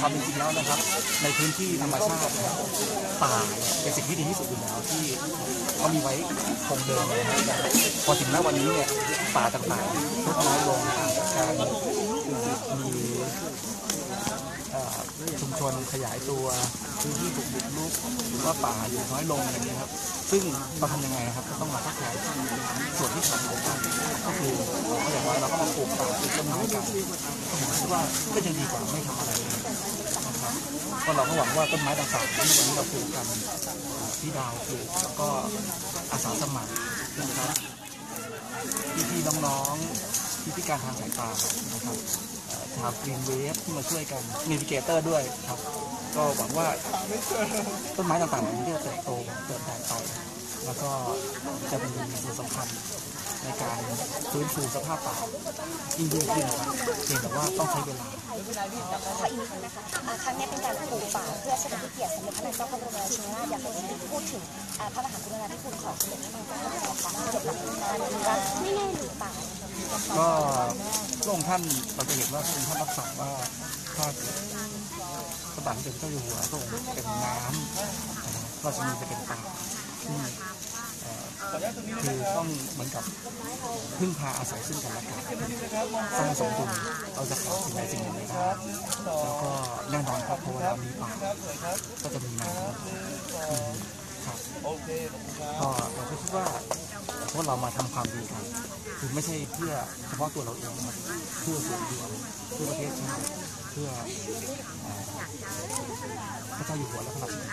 ความเป็นจริงแล้วนะครับ ในพื้นที่ธรรมชาติป่าเนี่ยเป็นสิ่งที่ดีที่สุดอยู่แล้วที่เขามีไว้คงเดิมนะครับแต่พอถึงณวันนี้เนี่ยป่าต่างๆลดน้อยลงการมีชุมชนขยายตัวพื้นที่ถูกบุกรุกหรือว่าป่าอยู่น้อยลงอะไรเงี้ยครับ ซึ่งเราทำยังไงนะครับก็ต้องมาทดแทนส่วนที่ขาดหายไปก็คืออย่างน้อยเราก็มาปลูกป่าปลูกต้นไม้กันผมคิดว่าก็ยังดีกว่าไม่ทำอะไรเลย ก็เราก็หวังว่าต้นไม้ต่างๆที่วันนี้เราปลูกกันพี่ดาวปลูกแล้วก็อาสาสมัครนะครับพี่ๆน้องๆที่พิการทางสายตานะครับชาวกรีนเวฟที่มาช่วยกันมีวิเกเตอร์ด้วยครับ ก็หวังว่าต้นไม้ต่างๆนี้จะเติบโตเติบโตไป แล้วก็จะเป็นส่วนสำคัญในการฟื้นฟูสภาพป่ายิ่งยิ่งขึ้นครับเพียงแต่ว่าต้องใช้เวลา ขออีกนิดนึงนะคะอ่าครั้งนี้เป็นการปลูกป่าเพื่อเฉลิมพระเกียรติสมเด็จพระนางเจ้าพระบรมราชินีนาถอยากให้พูดถึงอ่าพระมหากรุณาธิคุณของสมเด็จพระนางเจ้าพระบรมราชินีนาถเกี่ยวกับการอนุรักษ์ไม่แน่หรือป่าก็พระองค์ท่านเราจะเห็นว่าพระองค์ท่านรับสั่งว่าถ้าพระบาทสมเด็จพระเจ้าอยู่หัวพระองค์เป็นน้ำพระราชินีจะเป็นป่าที่ คือต้องเหมือนกับพึ่งพาอาศัยซึ่งกันและกันสร้างสมดุลเราจะขาดสิ่งใดสิ่งหนึ่งไม่ได้แล้วก็แน่นอนครับเพราะว่าเรามีป่าก็จะมีน้ำอืมครับก็เราก็คิดว่าพวกเรามาทำความดีกันคือไม่ใช่เพื่อเฉพาะตัวเราเองนะครับเพื่อส่วนรวมเพื่อประเทศชาติเพื่อเอ่อพระเจ้าอยู่หัวและพระราชินี